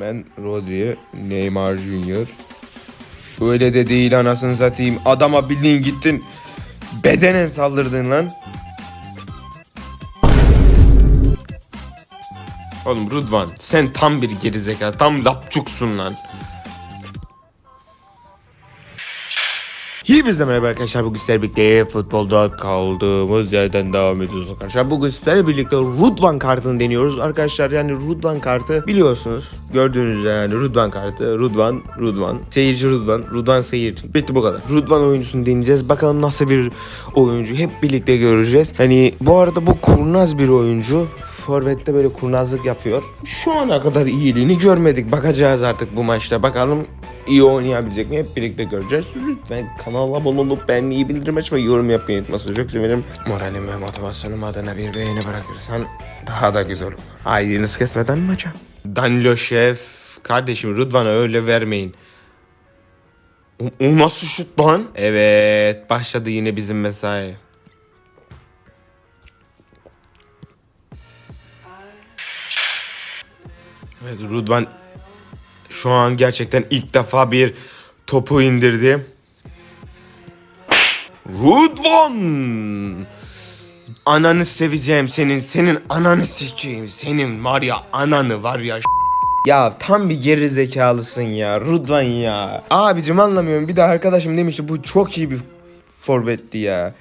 Ben Rodri, Neymar Junior. Öyle de değil anasını satayım. Adama bildiğin gittin. Bedenen saldırdın lan. Oğlum Rudvan sen tam bir gerizekalı. Tam lapçuksun lan. İyi biz de merhaba arkadaşlar. Bugün sizlerle birlikte futbolda kaldığımız yerden devam ediyoruz arkadaşlar. Bugün sizlerle birlikte Rudvan kartını deniyoruz. Arkadaşlar yani Rudvan kartı biliyorsunuz. Gördüğünüz yani Rudvan kartı. Rudvan, Rudvan. Seyirci Rudvan. Rudvan seyirci. Bitti bu kadar. Rudvan oyuncusunu deneyeceğiz. Bakalım nasıl bir oyuncu. Hep birlikte göreceğiz. Hani bu arada bu kurnaz bir oyuncu. Forvet'te böyle kurnazlık yapıyor. Şu ana kadar iyiliğini görmedik. Bakacağız artık bu maçta. Bakalım iyi oynayabilecek mi? Hep birlikte göreceğiz. Lütfen kanala abone olup beğenmeyi bildirim açmayı yorum yapmayı unutmasın. Çok sevinirim. Moralim ve motivasyonum adına bir beğeni bırakırsan daha da güzel olur. Aydınız kesmeden maça. Danilo Şef. Kardeşim Rıdvan'a öyle vermeyin. O, o nasıl şut lan? Evet başladı yine bizim mesai. Evet Rudvan şu an gerçekten ilk defa bir topu indirdi. Rudvan! Ananı seveceğim senin, senin ananı sikeyim. Senin var ya ananı var ya ya tam bir geri zekalısın ya Rudvan ya. Abicim anlamıyorum bir de arkadaşım demişti bu çok iyi bir forvetti ya.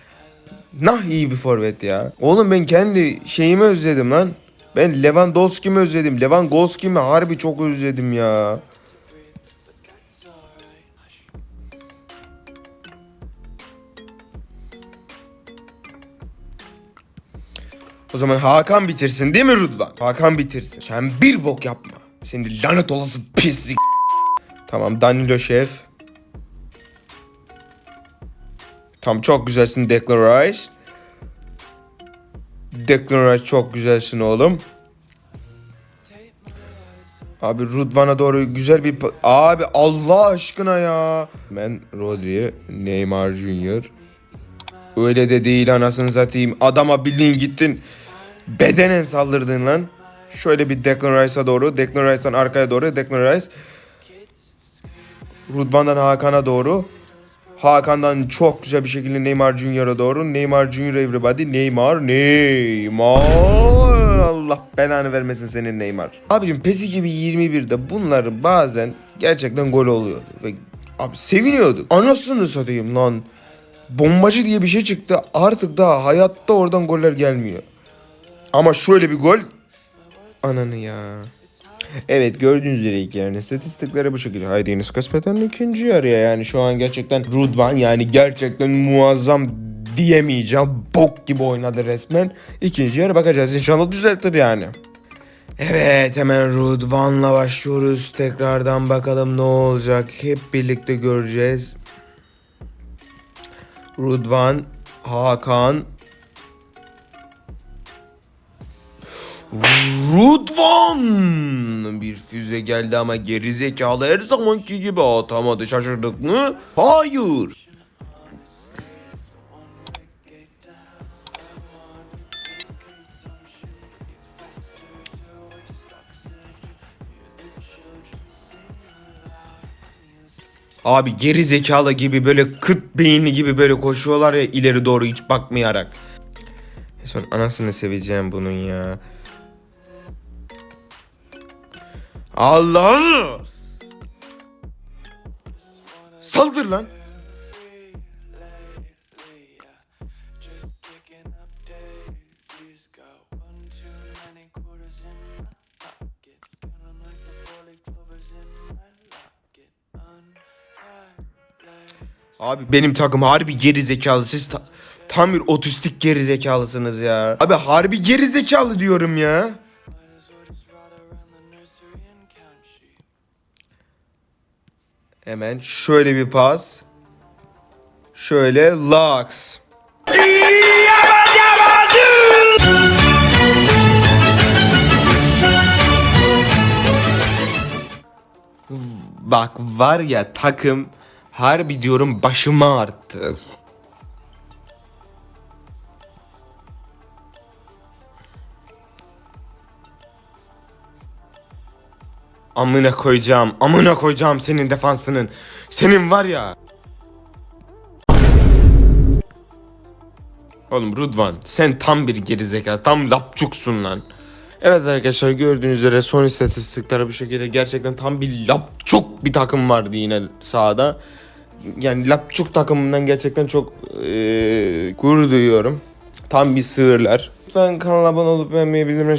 Nah iyi bir forvet ya. Oğlum ben kendi şeyimi özledim lan. Ben Lewandowski'mi özledim. Lewandowski'mi harbi çok özledim ya. O zaman Hakan bitirsin değil mi Rudvan? Hakan bitirsin. Sen bir bok yapma. Seni lanet olası pislik. Tamam Danilo Şef. Tamam çok güzelsin Declan Rice. Declan Rice çok güzelsin oğlum. Abi Rudvan'a doğru güzel bir... Abi Allah aşkına ya. Ben Rodri, Neymar Junior. Öyle de değil anasını satayım. Adama bildiğin gittin. Bedenen saldırdın lan. Şöyle bir Declan Rice'a doğru. Declan Rice'dan arkaya doğru. Declan Rice. Rudvan'dan Hakan'a doğru. Hakan'dan çok güzel bir şekilde Neymar Junior'a doğru. Neymar Junior everybody. Neymar. Neymar. Allah belanı vermesin senin Neymar. Abicim PES gibi 21'de bunlar bazen gerçekten gol oluyor. Ve abi seviniyorduk. Anasını satayım lan. Bombacı diye bir şey çıktı. Artık daha hayatta oradan goller gelmiyor. Ama şöyle bir gol. Ananı ya. Evet gördüğünüz üzere ilk yarının istatistikleri bu şekilde. Haydi Enes Kaspeten'in ikinci yarıya yani şu an gerçekten Rudvan yani gerçekten muazzam diyemeyeceğim. Bok gibi oynadı resmen. İkinci yarı bakacağız inşallah düzeltir yani. Evet hemen Rudvan'la başlıyoruz. Tekrardan bakalım ne olacak. Hep birlikte göreceğiz. Rudvan, Hakan, Rudvan! Bir füze geldi ama geri zekalı her zamanki gibi atamadı. Şaşırdık mı? Hayır. Abi geri zekalı gibi böyle kıt beyinli gibi böyle koşuyorlar ya ileri doğru hiç bakmayarak. Son anasını seveceğim bunun ya. Allah! Saldır lan. Abi benim takım harbi geri zekalı. Siz ta- tam bir otistik geri zekalısınız ya. Abi harbi geri zekalı diyorum ya. Hemen şöyle bir pas. Şöyle Lux. Bak var ya takım harbi diyorum başıma arttı. Amına koyacağım. Amına koyacağım senin defansının. Senin var ya. Oğlum Rudvan sen tam bir gerizekalı. Tam lapçuksun lan. Evet arkadaşlar gördüğünüz üzere son istatistikler bu şekilde gerçekten tam bir lapçuk bir takım vardı yine sahada. Yani lapçuk takımından gerçekten çok eee gurur duyuyorum. Tam bir sığırlar. Lütfen kanala abone olup beğenmeyi bildirim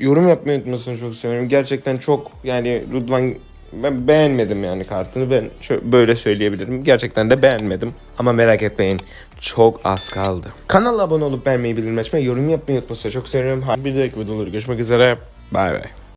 yorum yapmayı unutmasını çok seviyorum. Gerçekten çok yani Rudvan ben beğenmedim yani kartını ben böyle söyleyebilirim. Gerçekten de beğenmedim. Ama merak etmeyin çok az kaldı. Kanala abone olup beğenmeyi bildirim açmayı yorum yapmayı unutmasını çok seviyorum. Bir dahaki videoları görüşmek üzere. Bay bay.